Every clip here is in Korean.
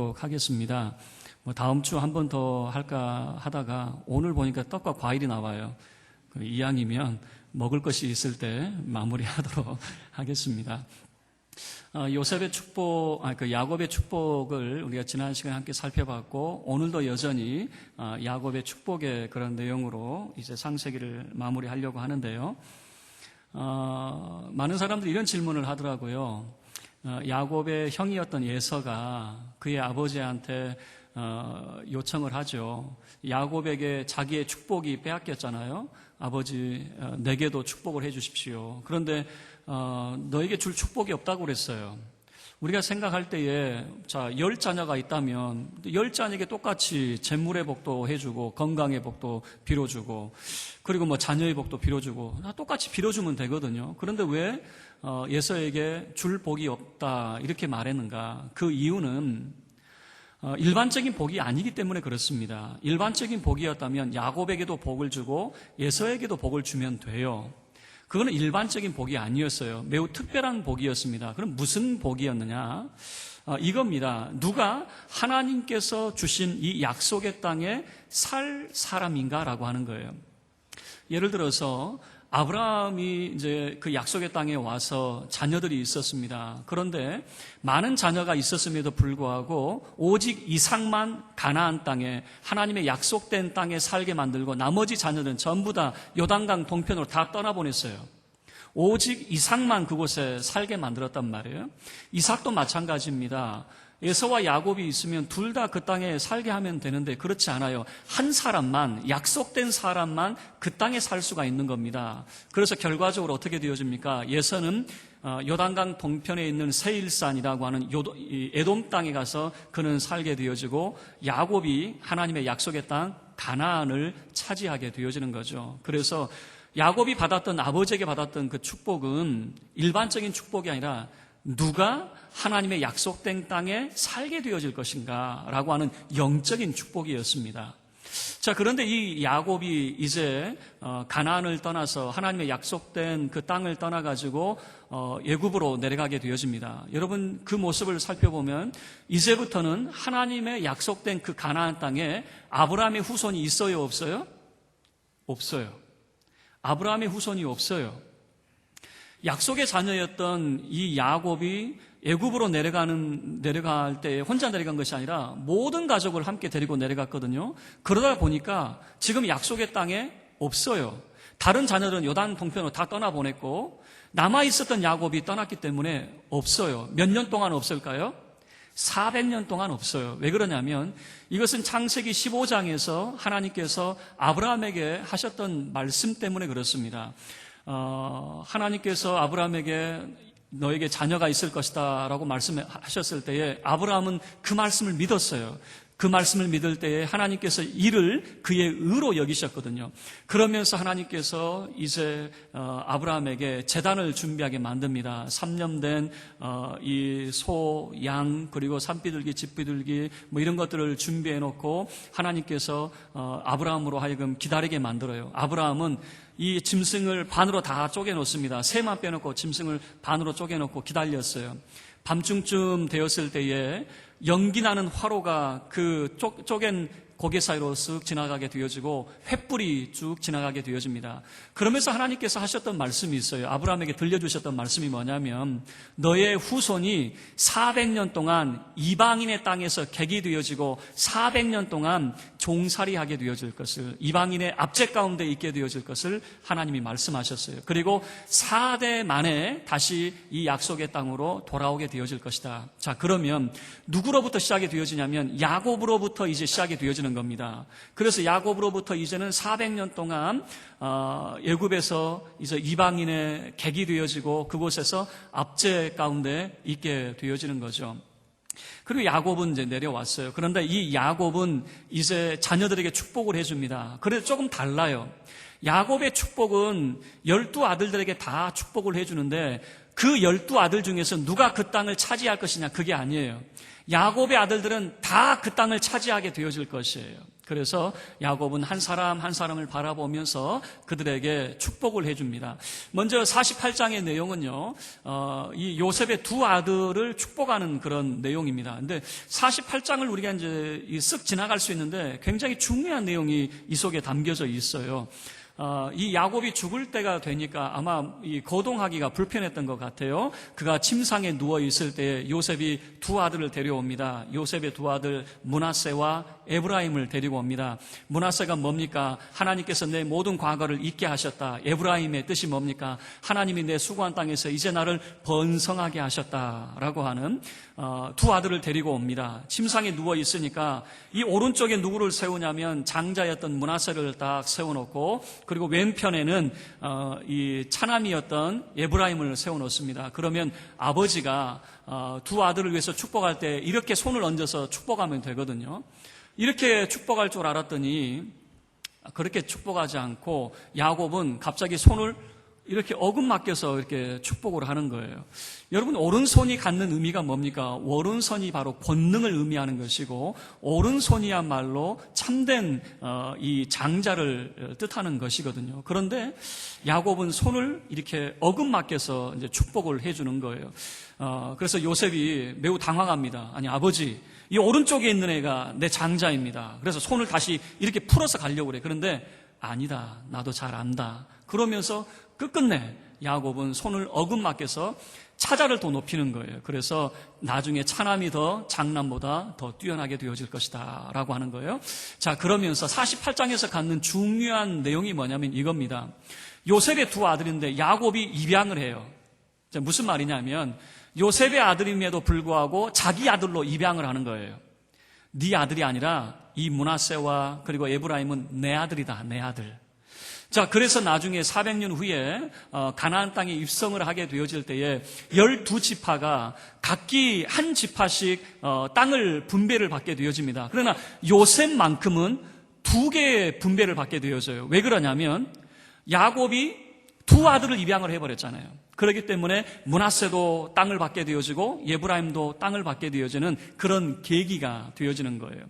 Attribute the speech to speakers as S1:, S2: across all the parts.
S1: 하겠습니다. 뭐 다음 주 한 번 더 할까 하다가 오늘 보니까 떡과 과일이 나와요. 그 이왕이면 먹을 것이 있을 때 마무리하도록 하겠습니다. 어, 요셉의 축복, 아, 그 야곱의 축복을 우리가 지난 시간에 함께 살펴봤고 오늘도 여전히 어, 야곱의 축복의 그런 내용으로 이제 상세기를 마무리하려고 하는데요. 어, 많은 사람들이 이런 질문을 하더라고요. 어, 야곱의 형이었던 예서가 그의 아버지한테 어, 요청을 하죠. 야곱에게 자기의 축복이 빼앗겼잖아요. 아버지 어, 내게도 축복을 해주십시오. 그런데 어, 너에게 줄 축복이 없다고 그랬어요. 우리가 생각할 때에 자 열 자녀가 있다면 열 자녀에게 똑같이 재물의 복도 해주고 건강의 복도 빌어주고 그리고 뭐 자녀의 복도 빌어주고 다 똑같이 빌어주면 되거든요. 그런데 왜 어, 예서에게 줄 복이 없다 이렇게 말했는가? 그 이유는 어, 일반적인 복이 아니기 때문에 그렇습니다. 일반적인 복이었다면 야곱에게도 복을 주고 예서에게도 복을 주면 돼요. 그거는 일반적인 복이 아니었어요. 매우 특별한 복이었습니다. 그럼 무슨 복이었느냐? 어, 이겁니다. 누가 하나님께서 주신 이 약속의 땅에 살 사람인가라고 하는 거예요. 예를 들어서 아브라함이 이제 그 약속의 땅에 와서 자녀들이 있었습니다. 그런데 많은 자녀가 있었음에도 불구하고 오직 이상만 가나안 땅에 하나님의 약속된 땅에 살게 만들고 나머지 자녀들은 전부 다 요단강 동편으로 다 떠나보냈어요. 오직 이삭만 그곳에 살게 만들었단 말이에요. 이삭도 마찬가지입니다. 에서와 야곱이 있으면 둘 다 그 땅에 살게 하면 되는데 그렇지 않아요. 한 사람만 약속된 사람만 그 땅에 살 수가 있는 겁니다. 그래서 결과적으로 어떻게 되어집니까? 예서는 어, 요단강 동편에 있는 세일산이라고 하는 에돔 땅에 가서 그는 살게 되어지고 야곱이 하나님의 약속의 땅 가나안을 차지하게 되어지는 거죠. 그래서 야곱이 받았던 아버지에게 받았던 그 축복은 일반적인 축복이 아니라 누가 하나님의 약속된 땅에 살게 되어질 것인가 라고 하는 영적인 축복이었습니다. 자, 그런데 이 야곱이 이제 어, 가나안을 떠나서 하나님의 약속된 그 땅을 떠나 가지고 어, 예굽으로 내려가게 되어집니다. 여러분 그 모습을 살펴보면 이제부터는 하나님의 약속된 그 가나안 땅에 아브라함의 후손이 있어요, 없어요? 없어요. 아브라함의 후손이 없어요. 약속의 자녀였던 이 야곱이 애굽으로 내려가는 내려갈 때 혼자 내려간 것이 아니라 모든 가족을 함께 데리고 내려갔거든요. 그러다 보니까 지금 약속의 땅에 없어요. 다른 자녀들은 요단 동편으로 다 떠나 보냈고 남아 있었던 야곱이 떠났기 때문에 없어요. 몇 년 동안 없을까요? 400년 동안 없어요. 왜 그러냐면 이것은 창세기 15장에서 하나님께서 아브라함에게 하셨던 말씀 때문에 그렇습니다. 어, 하나님께서 아브라함에게 너에게 자녀가 있을 것이다 라고 말씀하셨을 때에 아브라함은 그 말씀을 믿었어요. 그 말씀을 믿을 때에 하나님께서 이를 그의 의로 여기셨거든요. 그러면서 하나님께서 이제 어, 아브라함에게 재단을 준비하게 만듭니다. 3년 된 이 소, 양 그리고 산비둘기, 집비둘기 뭐 이런 것들을 준비해 놓고 하나님께서 어, 아브라함으로 하여금 기다리게 만들어요. 아브라함은 이 짐승을 반으로 다 쪼개 놓습니다. 새만 빼놓고 짐승을 반으로 쪼개 놓고 기다렸어요. 밤중쯤 되었을 때에 연기 나는 화로가 그 쪼, 쪼갠 고개 사이로 쓱 지나가게 되어지고 횃불이 쭉 지나가게 되어집니다. 그러면서 하나님께서 하셨던 말씀이 있어요. 아브라함에게 들려주셨던 말씀이 뭐냐면 너의 후손이 400년 동안 이방인의 땅에서 객이 되어지고 400년 동안 종살이하게 되어질 것을 이방인의 압제 가운데 있게 되어질 것을 하나님이 말씀하셨어요. 그리고 4대 만에 다시 이 약속의 땅으로 돌아오게 되어질 것이다. 자, 그러면 누구로부터 시작이 되어지냐면 야곱으로부터 이제 시작이 되어지는 겁니다. 그래서 야곱으로부터 이제는 400년 동안 어, 예굽에서 이제 이방인의 객이 되어지고 그곳에서 압제 가운데 있게 되어지는 거죠. 그리고 야곱은 이제 내려왔어요. 그런데 이 야곱은 이제 자녀들에게 축복을 해줍니다. 그래도 조금 달라요. 야곱의 축복은 열두 아들들에게 다 축복을 해주는데 그 열두 아들 중에서 누가 그 땅을 차지할 것이냐 그게 아니에요. 야곱의 아들들은 다 그 땅을 차지하게 되어질 것이에요. 그래서 야곱은 한 사람 한 사람을 바라보면서 그들에게 축복을 해줍니다. 먼저 48장의 내용은요, 어, 이 요셉의 두 아들을 축복하는 그런 내용입니다. 근데 48장을 우리가 이제 이쓱 지나갈 수 있는데 굉장히 중요한 내용이 이 속에 담겨져 있어요. 어, 이 야곱이 죽을 때가 되니까 아마 이 거동하기가 불편했던 것 같아요. 그가 침상에 누워 있을 때 요셉이 두 아들을 데려옵니다. 요셉의 두 아들 문하세와 에브라임을 데리고 옵니다. 문하세가 뭡니까? 하나님께서 내 모든 과거를 잊게 하셨다. 에브라임의 뜻이 뭡니까? 하나님이 내 수고한 땅에서 이제 나를 번성하게 하셨다라고 하는 어, 두 아들을 데리고 옵니다. 침상에 누워 있으니까 이 오른쪽에 누구를 세우냐면 장자였던 문하세를 딱 세워놓고 그리고 왼편에는 어, 이 차남이었던 에브라임을 세워놓습니다. 그러면 아버지가 어, 두 아들을 위해서 축복할 때 이렇게 손을 얹어서 축복하면 되거든요. 이렇게 축복할 줄 알았더니 그렇게 축복하지 않고 야곱은 갑자기 손을 이렇게 맡겨서 이렇게 축복을 하는 거예요. 여러분 오른손이 갖는 의미가 뭡니까? 오른손이 바로 권능을 의미하는 것이고 오른손이야말로 참된 어, 이 장자를 뜻하는 것이거든요. 그런데 야곱은 손을 이렇게 맡겨서 이제 축복을 해주는 거예요. 어, 그래서 요셉이 매우 당황합니다. 아니 아버지 이 오른쪽에 있는 애가 내 장자입니다. 그래서 손을 다시 이렇게 풀어서 가려고 그래. 그런데 아니다. 나도 잘 안다. 그러면서 끝끝내 야곱은 손을 맡겨서 차자를 더 높이는 거예요. 그래서 나중에 차남이 더 장남보다 더 뛰어나게 되어질 것이다. 라고 하는 거예요. 자, 그러면서 48장에서 갖는 중요한 내용이 뭐냐면 이겁니다. 요셉의 두 아들인데 야곱이 입양을 해요. 자, 무슨 말이냐면 요셉의 아들임에도 불구하고 자기 아들로 입양을 하는 거예요. 네 아들이 아니라 이 문하세와 그리고 에브라임은 내 아들이다. 내 아들. 자, 그래서 나중에 400년 후에 어, 가나안 땅에 입성을 하게 되어질 때에 12지파가 각기 한 지파씩 어, 땅을 분배를 받게 되어집니다. 그러나 요셉만큼은 두 개의 분배를 받게 되어져요. 왜 그러냐면 야곱이 두 아들을 입양을 해버렸잖아요. 그렇기 때문에 문하세도 땅을 받게 되어지고 예브라임도 땅을 받게 되어지는 그런 계기가 되어지는 거예요.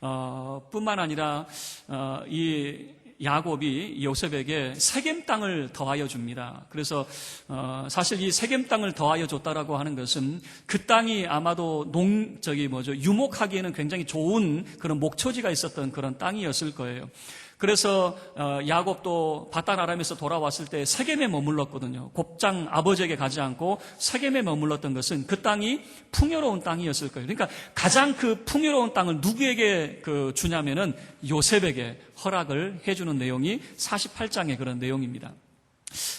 S1: 어, 뿐만 아니라 어, 이 야곱이 요셉에게 세겜 땅을 더하여 줍니다. 그래서 어, 사실 이 세겜 땅을 더하여 줬다라고 하는 것은 그 땅이 아마도 농 저기 뭐죠 유목하기에는 굉장히 좋은 그런 목초지가 있었던 그런 땅이었을 거예요. 그래서 어, 야곱도 바단 아람에서 돌아왔을 때 세겜에 머물렀거든요. 곱장 아버지에게 가지 않고 세겜에 머물렀던 것은 그 땅이 풍요로운 땅이었을 거예요. 그러니까 가장 그 풍요로운 땅을 누구에게 그 주냐면은 요셉에게 허락을 해주는 내용이 48장의 그런 내용입니다.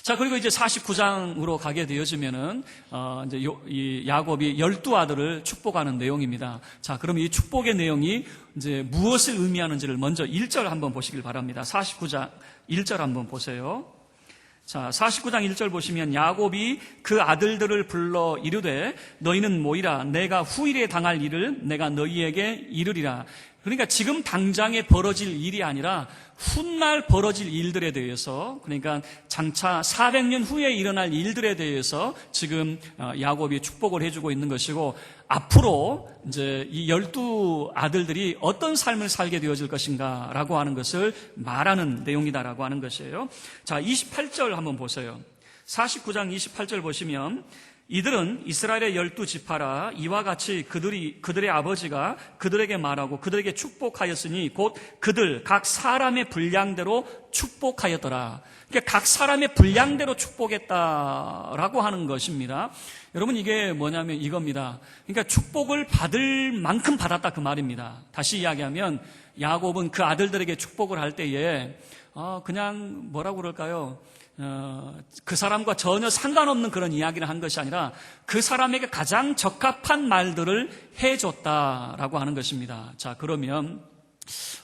S1: 자, 그리고 이제 49장으로 가게 되어지면은, 어, 이제 요, 이 야곱이 열두 아들을 축복하는 내용입니다. 자, 그럼 이 축복의 내용이 이제 무엇을 의미하는지를 먼저 1절 한번 보시길 바랍니다. 49장 1절 한번 보세요. 자, 49장 1절 보시면 야곱이 그 아들들을 불러 이르되 너희는 모이라 내가 후일에 당할 일을 내가 너희에게 이르리라. 그러니까 지금 당장에 벌어질 일이 아니라 훗날 벌어질 일들에 대해서 그러니까 장차 400년 후에 일어날 일들에 대해서 지금 어, 야곱이 축복을 해주고 있는 것이고 앞으로 이제 이 열두 아들들이 어떤 삶을 살게 되어질 것인가라고 하는 것을 말하는 내용이다라고 하는 것이에요. 자, 28절 한번 보세요. 49장 28절 보시면 이들은 이스라엘의 열두 지파라 이와 같이 그들이 그들의 아버지가 그들에게 말하고 그들에게 축복하였으니 곧 그들 각 사람의 분량대로 축복하였더라. 그러니까 각 사람의 분량대로 축복했다라고 하는 것입니다. 여러분 이게 뭐냐면 이겁니다. 그러니까 축복을 받을 만큼 받았다 그 말입니다. 다시 이야기하면 야곱은 그 아들들에게 축복을 할 때에 어, 그냥 뭐라고 그럴까요? 어, 그 사람과 전혀 상관없는 그런 이야기를 한 것이 아니라 그 사람에게 가장 적합한 말들을 해줬다라고 하는 것입니다. 자, 그러면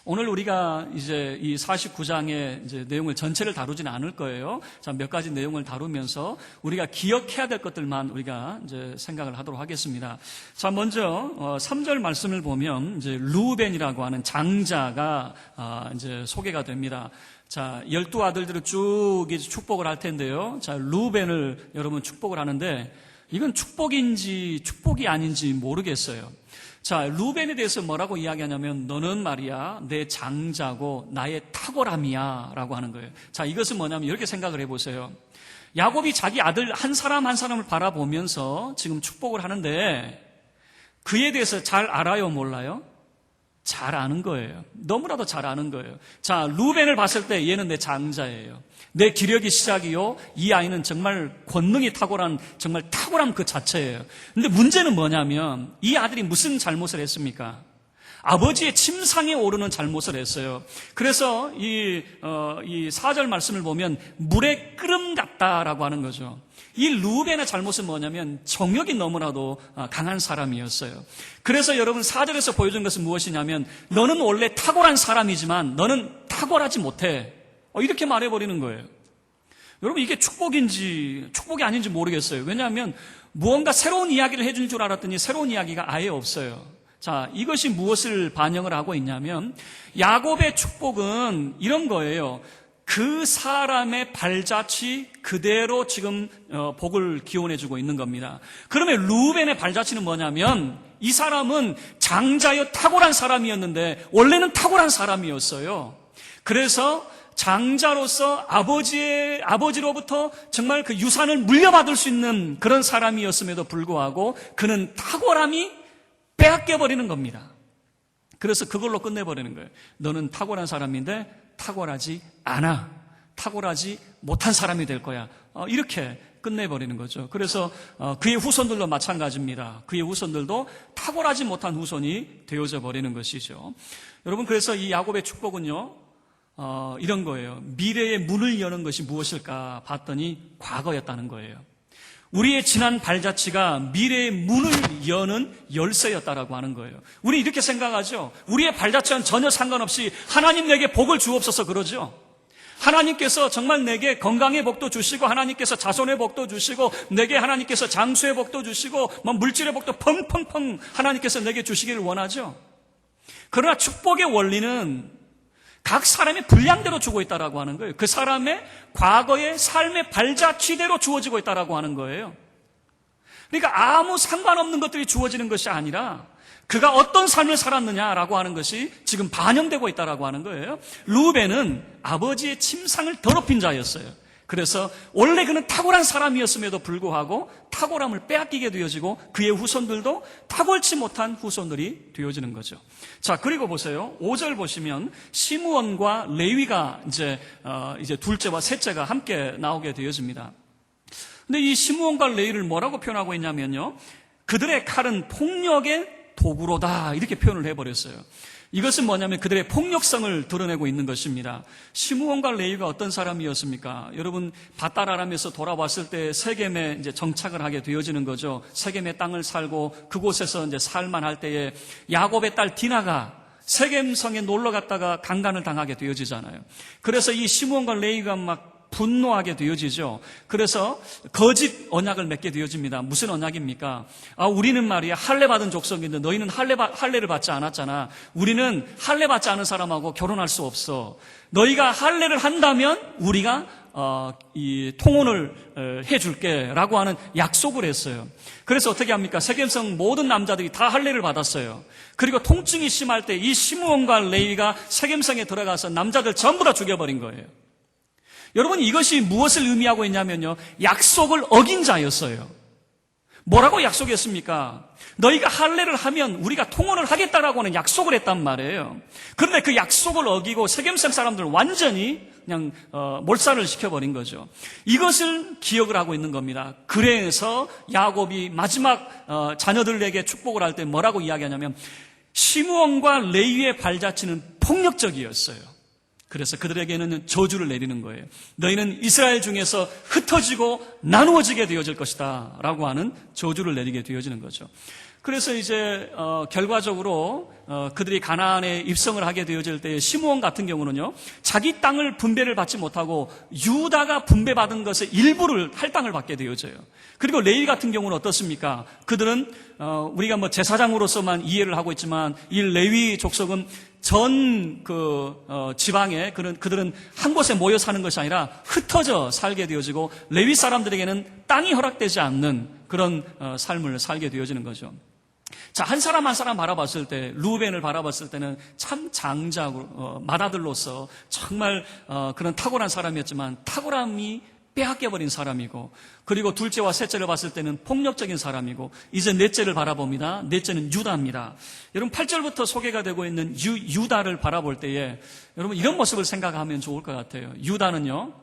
S1: 오늘 우리가 이제 이 49장의 이제 내용을 전체를 다루지는 않을 거예요. 자, 몇 가지 내용을 다루면서 우리가 기억해야 될 것들만 우리가 이제 생각을 하도록 하겠습니다. 자, 먼저 어, 3절 말씀을 보면 이제 루벤이라고 하는 장자가 아, 이제 소개가 됩니다. 자, 열두 아들들을 쭉 축복을 할 텐데요. 자, 루벤을 여러분 축복을 하는데 이건 축복인지 축복이 아닌지 모르겠어요. 자, 루벤에 대해서 뭐라고 이야기하냐면 너는 말이야 내 장자고 나의 탁월함이야 라고 하는 거예요. 자, 이것은 뭐냐면 이렇게 생각을 해 보세요. 야곱이 자기 아들 한 사람 한 사람을 바라보면서 지금 축복을 하는데 그에 대해서 잘 알아요, 몰라요? 잘 아는 거예요. 너무나도 잘 아는 거예요. 자, 루벤을 봤을 때 얘는 내 장자예요. 내 기력이 시작이요. 이 아이는 정말 권능이 탁월한, 정말 탁월한 그 자체예요. 근데 문제는 뭐냐면 이 아들이 무슨 잘못을 했습니까? 아버지의 침상에 오르는 잘못을 했어요. 그래서 이, 어, 이 4절 말씀을 보면 물에 끓음 같다라고 하는 거죠. 이 루벤의 잘못은 뭐냐면 정욕이 너무나도 아, 강한 사람이었어요. 그래서 여러분 4절에서 보여준 것은 무엇이냐면 너는 원래 탁월한 사람이지만 너는 탁월하지 못해. 어, 이렇게 말해버리는 거예요. 여러분 이게 축복인지 축복이 아닌지 모르겠어요. 왜냐하면 무언가 새로운 이야기를 해준 줄 알았더니 새로운 이야기가 아예 없어요. 자, 이것이 무엇을 반영을 하고 있냐면 야곱의 축복은 이런 거예요. 그 사람의 발자취 그대로 지금 어, 복을 기원해 주고 있는 겁니다. 그러면 루벤의 발자취는 뭐냐면 이 사람은 장자여 탁월한 사람이었는데 원래는 탁월한 사람이었어요. 그래서 장자로서 아버지의 아버지로부터 정말 그 유산을 물려받을 수 있는 그런 사람이었음에도 불구하고 그는 탁월함이 빼앗겨 버리는 겁니다. 그래서 그걸로 끝내버리는 거예요. 너는 탁월한 사람인데 탁월하지 않아. 탁월하지 못한 사람이 될 거야. 어, 이렇게 끝내버리는 거죠. 그래서 어, 그의 후손들도 마찬가지입니다. 그의 후손들도 탁월하지 못한 후손이 되어져 버리는 것이죠. 여러분 그래서 이 야곱의 축복은요. 어, 이런 거예요. 미래의 문을 여는 것이 무엇일까 봤더니 과거였다는 거예요. 우리의 지난 발자취가 미래의 문을 여는 열쇠였다라고 하는 거예요. 우리 이렇게 생각하죠. 우리의 발자취와는 전혀 상관없이 하나님 내게 복을 주옵소서 그러죠. 하나님께서 정말 내게 건강의 복도 주시고 하나님께서 자손의 복도 주시고 내게 하나님께서 장수의 복도 주시고 뭐 물질의 복도 펑펑펑 하나님께서 내게 주시기를 원하죠. 그러나 축복의 원리는 각 사람의 분량대로 주고 있다라고 하는 거예요. 그 사람의 과거의 삶의 발자취대로 주어지고 있다라고 하는 거예요. 그러니까 아무 상관없는 것들이 주어지는 것이 아니라 그가 어떤 삶을 살았느냐라고 하는 것이 지금 반영되고 있다라고 하는 거예요. 루벤은 아버지의 침상을 더럽힌 자였어요. 그래서 원래 그는 탁월한 사람이었음에도 불구하고 탁월함을 빼앗기게 되어지고 그의 후손들도 탁월치 못한 후손들이 되어지는 거죠. 자, 그리고 보세요. 5절 보시면 시므원과 레위가 이제 어, 이제 둘째와 셋째가 함께 나오게 되어집니다. 근데 이 시므원과 레위를 뭐라고 표현하고 있냐면요. 그들의 칼은 폭력의 도구로다 이렇게 표현을 해버렸어요. 이것은 뭐냐면 그들의 폭력성을 드러내고 있는 것입니다. 시므온과 레이가 어떤 사람이었습니까? 여러분 바다라람에서 돌아왔을 때 세겜에 이제 정착을 하게 되어지는 거죠. 세겜의 땅을 살고 그곳에서 이제 살만할 때에 야곱의 딸 디나가 세겜성에 놀러 갔다가 강간을 당하게 되어지잖아요. 그래서 이 시므온과 레이가 막 분노하게 되어지죠. 그래서 거짓 언약을 맺게 되어집니다. 무슨 언약입니까? 아, 우리는 말이야 할례 받은 족속인데 너희는 할례 할례를 받지 않았잖아. 우리는 할례 받지 않은 사람하고 결혼할 수 없어. 너희가 할례를 한다면 우리가 어, 이 통혼을 어, 해줄게라고 하는 약속을 했어요. 그래서 어떻게 합니까? 세겜성 모든 남자들이 다 할례를 받았어요. 그리고 통증이 심할 때 이 시므온과 레이가 세겜성에 들어가서 남자들 전부 다 죽여버린 거예요. 여러분 이것이 무엇을 의미하고 있냐면요. 약속을 어긴 자였어요. 뭐라고 약속했습니까? 너희가 할례를 하면 우리가 통혼을 하겠다라고 하는 약속을 했단 말이에요. 그런데 그 약속을 어기고 세겜성 사람들 완전히 그냥 어, 몰살을 시켜버린 거죠. 이것을 기억을 하고 있는 겁니다. 그래서 야곱이 마지막 어, 자녀들에게 축복을 할 때 뭐라고 이야기하냐면 시므온과 레위의 발자취는 폭력적이었어요. 그래서 그들에게는 저주를 내리는 거예요. 너희는 이스라엘 중에서 흩어지고 나누어지게 되어질 것이다. 라고 하는 저주를 내리게 되어지는 거죠. 그래서 이제 어, 결과적으로 어, 그들이 가나안에 입성을 하게 되어질 때 시므온 같은 경우는요 자기 땅을 분배를 받지 못하고 유다가 분배받은 것의 일부를 할당을 받게 되어져요. 그리고 레이 같은 경우는 어떻습니까? 그들은 어, 우리가 뭐 제사장으로서만 이해를 하고 있지만 이 레위 족속은 전그 어, 지방에 그는 그들은 한 곳에 모여 사는 것이 아니라 흩어져 살게 되어지고 레위 사람들에게는 땅이 허락되지 않는 그런 어, 삶을 살게 되어지는 거죠. 자, 한 사람 한 사람 바라봤을 때, 루벤을 바라봤을 때는 참 장자고, 어, 맏아들로서 정말, 어, 그런 탁월한 사람이었지만, 탁월함이 빼앗겨버린 사람이고, 그리고 둘째와 셋째를 봤을 때는 폭력적인 사람이고, 이제 넷째를 바라봅니다. 넷째는 유다입니다. 여러분, 8절부터 소개가 되고 있는 유, 유다를 바라볼 때에, 여러분, 이런 모습을 생각하면 좋을 것 같아요. 유다는요,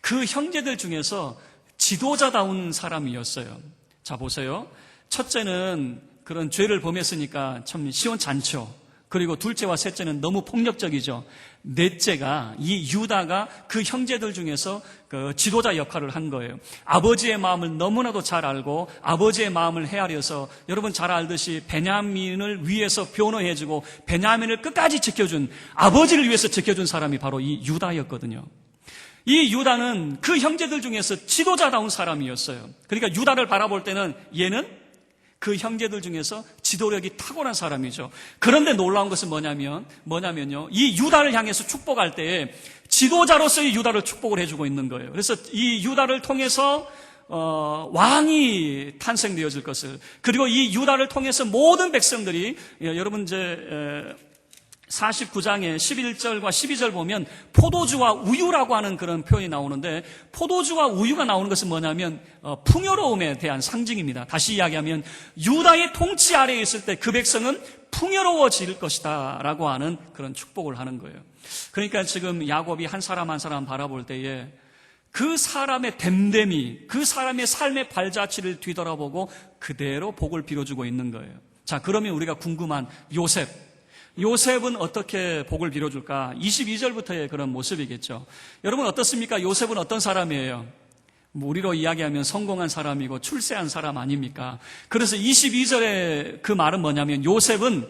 S1: 그 형제들 중에서 지도자다운 사람이었어요. 자, 보세요. 첫째는 그런 죄를 범했으니까 참 시원찮죠. 그리고 둘째와 셋째는 너무 폭력적이죠. 넷째가 이 유다가 그 형제들 중에서 그 지도자 역할을 한 거예요. 아버지의 마음을 너무나도 잘 알고 아버지의 마음을 헤아려서 여러분 잘 알듯이 베냐민을 위해서 변호해주고 베냐민을 끝까지 지켜준 아버지를 위해서 지켜준 사람이 바로 이 유다였거든요. 이 유다는 그 형제들 중에서 지도자다운 사람이었어요. 그러니까 유다를 바라볼 때는 얘는 그 형제들 중에서 지도력이 탁월한 사람이죠. 그런데 놀라운 것은 뭐냐면, 뭐냐면요. 이 유다를 향해서 축복할 때 지도자로서의 유다를 축복을 해주고 있는 거예요. 그래서 이 유다를 통해서 어, 왕이 탄생되어질 것을 그리고 이 유다를 통해서 모든 백성들이 예, 여러분 이제 에, 49장의 11절과 12절 보면 포도주와 우유라고 하는 그런 표현이 나오는데 포도주와 우유가 나오는 것은 뭐냐면 어, 풍요로움에 대한 상징입니다. 다시 이야기하면 유다의 통치 아래에 있을 때 그 백성은 풍요로워질 것이다 라고 하는 그런 축복을 하는 거예요. 그러니까 지금 야곱이 한 사람 한 사람 바라볼 때에 그 사람의 됨됨이, 그 사람의 삶의 발자취를 뒤돌아보고 그대로 복을 빌어주고 있는 거예요. 자, 그러면 우리가 궁금한 요셉. 요셉은 어떻게 복을 빌어줄까? 22절부터의 그런 모습이겠죠. 여러분 어떻습니까? 요셉은 어떤 사람이에요? 뭐 우리로 이야기하면 성공한 사람이고 출세한 사람 아닙니까? 그래서 22절의 그 말은 뭐냐면 요셉은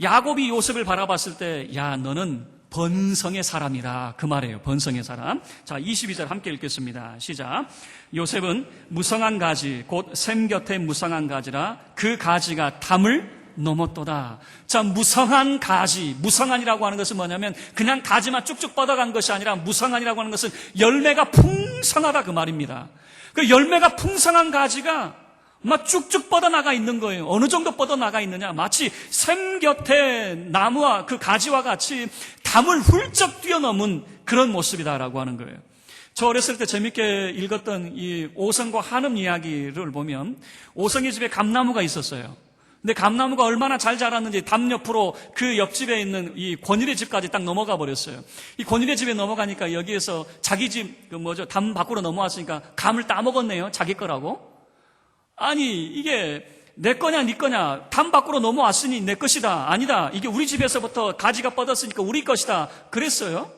S1: 야곱이 요셉을 바라봤을 때, 야, 너는 번성의 사람이라. 그 말이에요. 번성의 사람. 자, 22절 함께 읽겠습니다. 시작. 요셉은 무성한 가지, 곧 샘 곁에 무성한 가지라 그 가지가 담을 넘었도다. 자, 무성한 가지. 무성한이라고 하는 것은 뭐냐면 그냥 가지만 쭉쭉 뻗어간 것이 아니라 무성한이라고 하는 것은 열매가 풍성하다 그 말입니다. 그 열매가 풍성한 가지가 막 쭉쭉 뻗어나가 있는 거예요. 어느 정도 뻗어나가 있느냐? 마치 샘 곁에 나무와 그 가지와 같이 담을 훌쩍 뛰어넘은 그런 모습이다라고 하는 거예요. 저 어렸을 때 재밌게 읽었던 이 오성과 한음 이야기를 보면 오성의 집에 감나무가 있었어요. 근데 감나무가 얼마나 잘 자랐는지 담 옆으로 그 옆집에 있는 이 권일의 집까지 딱 넘어가 버렸어요. 이 권일의 집에 넘어가니까 여기에서 자기 집, 그 뭐죠, 담 밖으로 넘어왔으니까 감을 따먹었네요. 자기 거라고. 아니, 이게 내 거냐, 네 거냐. 담 밖으로 넘어왔으니 내 것이다. 아니다. 이게 우리 집에서부터 가지가 뻗었으니까 우리 것이다. 그랬어요.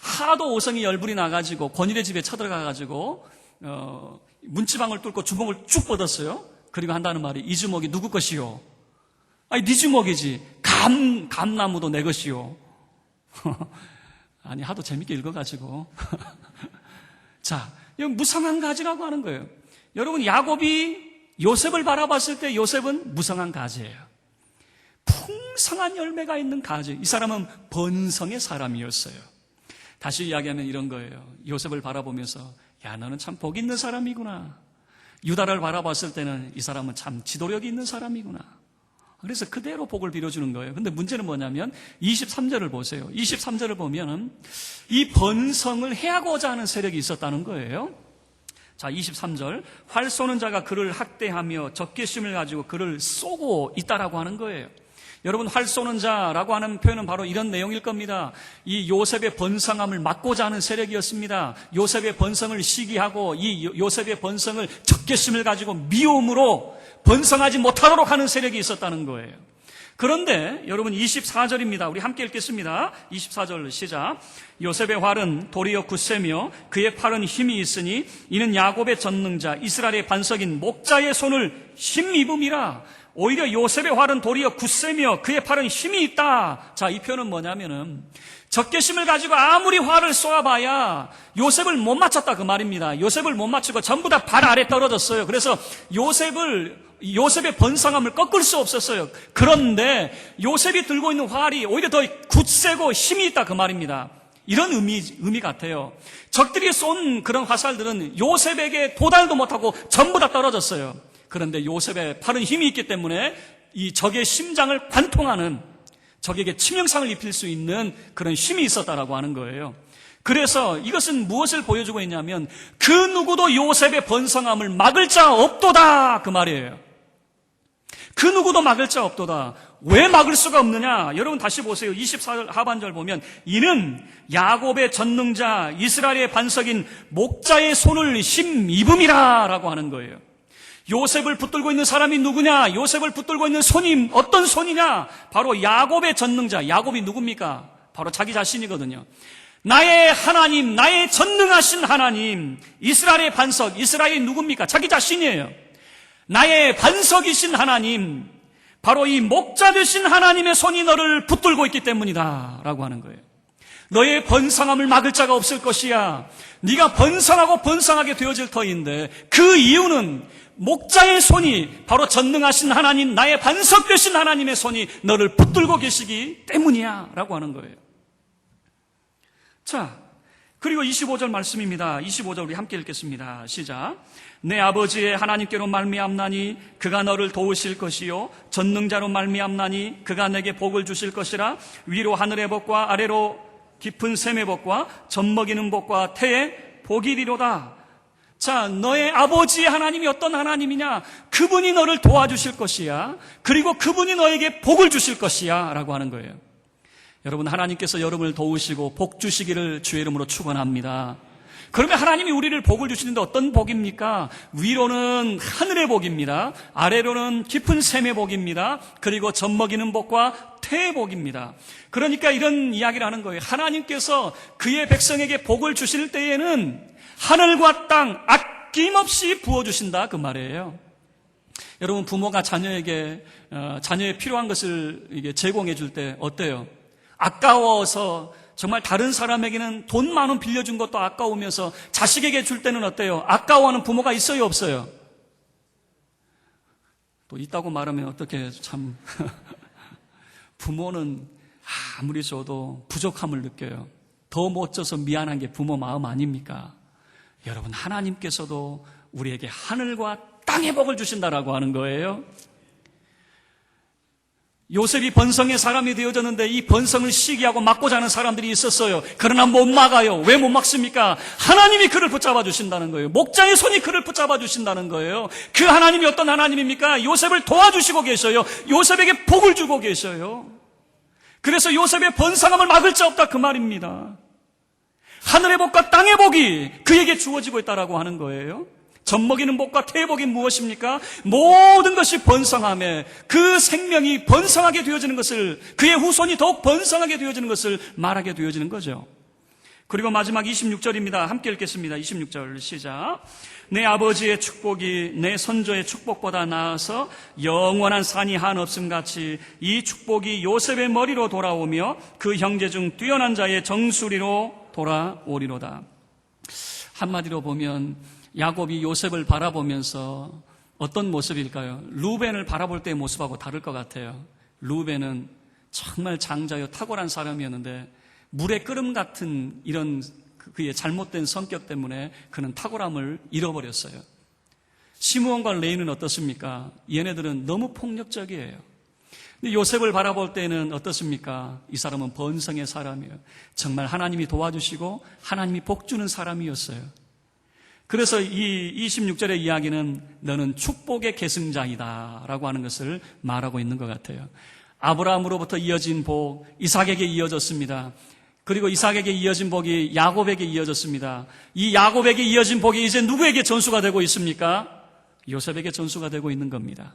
S1: 하도 오성이 열불이 나가지고 권일의 집에 쳐들어가가지고, 어, 문지방을 뚫고 주먹을 쭉 뻗었어요. 그리고 한다는 말이 이 주먹이 누구 것이요? 아니 네 주먹이지. 감 감나무도 내 것이요. 아니 하도 재밌게 읽어가지고 자 이건 무성한 가지라고 하는 거예요. 여러분 야곱이 요셉을 바라봤을 때 요셉은 무성한 가지예요. 풍성한 열매가 있는 가지. 이 사람은 번성의 사람이었어요. 다시 이야기하면 이런 거예요. 요셉을 바라보면서 야 너는 참 복 있는 사람이구나. 유다를 바라봤을 때는 이 사람은 참 지도력이 있는 사람이구나. 그래서 그대로 복을 빌어주는 거예요. 근데 문제는 뭐냐면 23절을 보세요. 23절을 보면은 이 번성을 해하고자 하는 세력이 있었다는 거예요. 자, 23절. 활 쏘는 자가 그를 학대하며 적개심을 가지고 그를 쏘고 있다라고 하는 거예요. 여러분 활 쏘는 자라고 하는 표현은 바로 이런 내용일 겁니다. 이 요셉의 번성함을 막고자 하는 세력이었습니다. 요셉의 번성을 시기하고 이 요셉의 번성을 적개심을 가지고 미움으로 번성하지 못하도록 하는 세력이 있었다는 거예요. 그런데 여러분 24절입니다. 우리 함께 읽겠습니다. 24절 시작. 요셉의 활은 도리어 굳세며 그의 팔은 힘이 있으니 이는 야곱의 전능자 이스라엘의 반석인 목자의 손을 힘입음이라. 오히려 요셉의 활은 도리어 굳세며 그의 팔은 힘이 있다. 자, 이 표현은 뭐냐면은 적개심을 가지고 아무리 활을 쏘아봐야 요셉을 못 맞췄다 그 말입니다. 요셉을 못 맞추고 전부 다 발 아래 떨어졌어요. 그래서 요셉을 요셉의 번성함을 꺾을 수 없었어요. 그런데 요셉이 들고 있는 활이 오히려 더 굳세고 힘이 있다 그 말입니다. 이런 의미, 의미 같아요. 적들이 쏜 그런 화살들은 요셉에게 도달도 못하고 전부 다 떨어졌어요. 그런데 요셉의 팔은 힘이 있기 때문에 이 적의 심장을 관통하는 적에게 치명상을 입힐 수 있는 그런 힘이 있었다라고 하는 거예요. 그래서 이것은 무엇을 보여주고 있냐면 그 누구도 요셉의 번성함을 막을 자 없도다 그 말이에요. 그 누구도 막을 자 없도다. 왜 막을 수가 없느냐? 여러분 다시 보세요. 24절 하반절 보면 이는 야곱의 전능자 이스라엘의 반석인 목자의 손을 힘입음이라라고 하는 거예요. 요셉을 붙들고 있는 사람이 누구냐? 요셉을 붙들고 있는 손이 어떤 손이냐? 바로 야곱의 전능자. 야곱이 누굽니까? 바로 자기 자신이거든요. 나의 하나님, 나의 전능하신 하나님, 이스라엘의 반석, 이스라엘이 누굽니까? 자기 자신이에요. 나의 반석이신 하나님, 바로 이 목자 되신 하나님의 손이 너를 붙들고 있기 때문이다. 라고 하는 거예요. 너의 번성함을 막을 자가 없을 것이야. 네가 번성하고 번성하게 되어질 터인데 그 이유는 목자의 손이 바로 전능하신 하나님, 나의 반석 되신 하나님의 손이 너를 붙들고 계시기 때문이야. 라고 하는 거예요. 자, 그리고 25절 말씀입니다. 25절 우리 함께 읽겠습니다. 시작. 내 아버지의 하나님께로 말미암나니 그가 너를 도우실 것이요 전능자로 말미암나니 그가 내게 복을 주실 것이라 위로 하늘의 복과 아래로 깊은 샘의 복과 젖먹이는 복과 태의 복이리로다. 자, 너의 아버지 하나님이 어떤 하나님이냐? 그분이 너를 도와주실 것이야. 그리고 그분이 너에게 복을 주실 것이야. 라고 하는 거예요. 여러분, 하나님께서 여러분을 도우시고 복 주시기를 주의 이름으로 축원합니다. 그러면 하나님이 우리를 복을 주시는데 어떤 복입니까? 위로는 하늘의 복입니다. 아래로는 깊은 샘의 복입니다. 그리고 젖먹이는 복과 태의 복입니다. 그러니까 이런 이야기를 하는 거예요. 하나님께서 그의 백성에게 복을 주실 때에는 하늘과 땅 아낌없이 부어주신다 그 말이에요. 여러분 부모가 자녀에게 어, 자녀의 필요한 것을 제공해 줄 때 어때요? 아까워서 정말 다른 사람에게는 돈 만 원 빌려준 것도 아까우면서 자식에게 줄 때는 어때요? 아까워하는 부모가 있어요, 없어요? 또 있다고 말하면 어떻게 참 부모는 아무리 줘도 부족함을 느껴요. 더 못 줘서 미안한 게 부모 마음 아닙니까? 여러분 하나님께서도 우리에게 하늘과 땅의 복을 주신다라고 하는 거예요. 요셉이 번성의 사람이 되어졌는데 이 번성을 시기하고 막고자 하는 사람들이 있었어요. 그러나 못 막아요. 왜 못 막습니까? 하나님이 그를 붙잡아 주신다는 거예요. 목자의 손이 그를 붙잡아 주신다는 거예요. 그 하나님이 어떤 하나님입니까? 요셉을 도와주시고 계셔요. 요셉에게 복을 주고 계셔요. 그래서 요셉의 번성함을 막을 자 없다 그 말입니다. 하늘의 복과 땅의 복이 그에게 주어지고 있다라고 하는 거예요. 젖먹이는 복과 태의 복이 무엇입니까? 모든 것이 번성함에 그 생명이 번성하게 되어지는 것을 그의 후손이 더욱 번성하게 되어지는 것을 말하게 되어지는 거죠. 그리고 마지막 26절입니다. 함께 읽겠습니다. 26절 시작. 내 아버지의 축복이 내 선조의 축복보다 나아서 영원한 산이 한없음 같이 이 축복이 요셉의 머리로 돌아오며 그 형제 중 뛰어난 자의 정수리로 돌아오리로다. 한마디로 보면 야곱이 요셉을 바라보면서 어떤 모습일까요? 루벤을 바라볼 때의 모습하고 다를 것 같아요. 루벤은 정말 장자요 탁월한 사람이었는데 물의 끓음 같은 이런 그의 잘못된 성격 때문에 그는 탁월함을 잃어버렸어요. 시므온과 레이는 어떻습니까? 얘네들은 너무 폭력적이에요. 근데 요셉을 바라볼 때는 어떻습니까? 이 사람은 번성의 사람이에요. 정말 하나님이 도와주시고 하나님이 복주는 사람이었어요. 그래서 이 26절의 이야기는 너는 축복의 계승자이다 라고 하는 것을 말하고 있는 것 같아요. 아브라함으로부터 이어진 복, 이삭에게 이어졌습니다. 그리고 이삭에게 이어진 복이 야곱에게 이어졌습니다. 이 야곱에게 이어진 복이 이제 누구에게 전수가 되고 있습니까? 요셉에게 전수가 되고 있는 겁니다.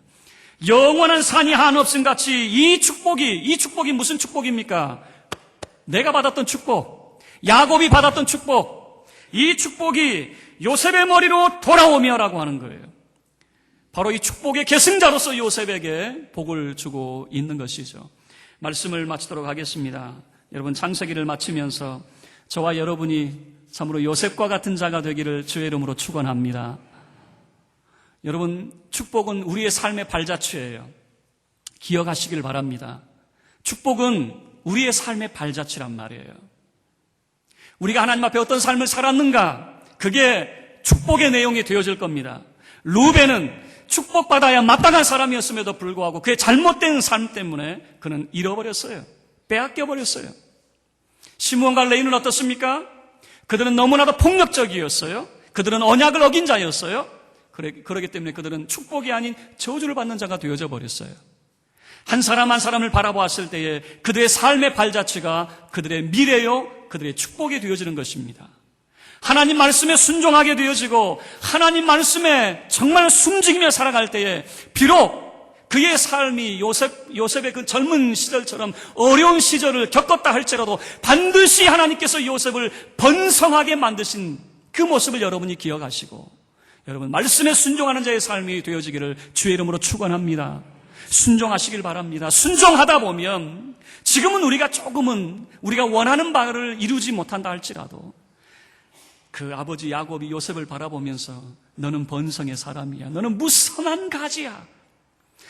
S1: 영원한 산이 한없음 같이 이 축복이, 이 축복이 무슨 축복입니까? 내가 받았던 축복, 야곱이 받았던 축복, 이 축복이 요셉의 머리로 돌아오며라고 하는 거예요. 바로 이 축복의 계승자로서 요셉에게 복을 주고 있는 것이죠. 말씀을 마치도록 하겠습니다. 여러분 창세기를 마치면서 저와 여러분이 참으로 요셉과 같은 자가 되기를 주의 이름으로 축원합니다. 여러분 축복은 우리의 삶의 발자취예요. 기억하시길 바랍니다. 축복은 우리의 삶의 발자취란 말이에요. 우리가 하나님 앞에 어떤 삶을 살았는가 그게 축복의 내용이 되어질 겁니다. 루벤은 축복받아야 마땅한 사람이었음에도 불구하고 그의 잘못된 삶 때문에 그는 잃어버렸어요. 빼앗겨버렸어요. 시므온과 레이는 어떻습니까? 그들은 너무나도 폭력적이었어요. 그들은 언약을 어긴 자였어요. 그러기 때문에 그들은 축복이 아닌 저주를 받는 자가 되어져 버렸어요. 한 사람 한 사람을 바라보았을 때에 그들의 삶의 발자취가 그들의 미래요, 그들의 축복이 되어지는 것입니다. 하나님 말씀에 순종하게 되어지고 하나님 말씀에 정말 숨지기며 살아갈 때에 비록 그의 삶이 요셉, 요셉의 그 젊은 시절처럼 어려운 시절을 겪었다 할지라도 반드시 하나님께서 요셉을 번성하게 만드신 그 모습을 여러분이 기억하시고 여러분 말씀에 순종하는 자의 삶이 되어지기를 주의 이름으로 축원합니다. 순종하시길 바랍니다. 순종하다 보면 지금은 우리가 조금은 우리가 원하는 바를 이루지 못한다 할지라도 그 아버지 야곱이 요셉을 바라보면서 너는 번성의 사람이야. 너는 무성한 가지야.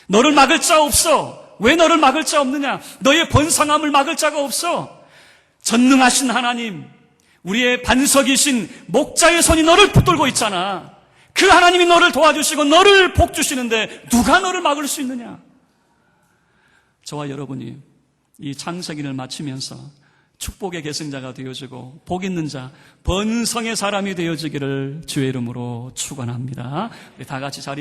S1: 너를 막을 자 없어. 왜 너를 막을 자 없느냐? 너의 번성함을 막을 자가 없어. 전능하신 하나님, 우리의 반석이신 목자의 손이 너를 붙들고 있잖아. 그 하나님이 너를 도와주시고 너를 복 주시는데 누가 너를 막을 수 있느냐? 저와 여러분이 이 창세기를 마치면서 축복의 계승자가 되어지고 복 있는 자, 번성의 사람이 되어지기를 주의 이름으로 축원합니다. 다 같이 자리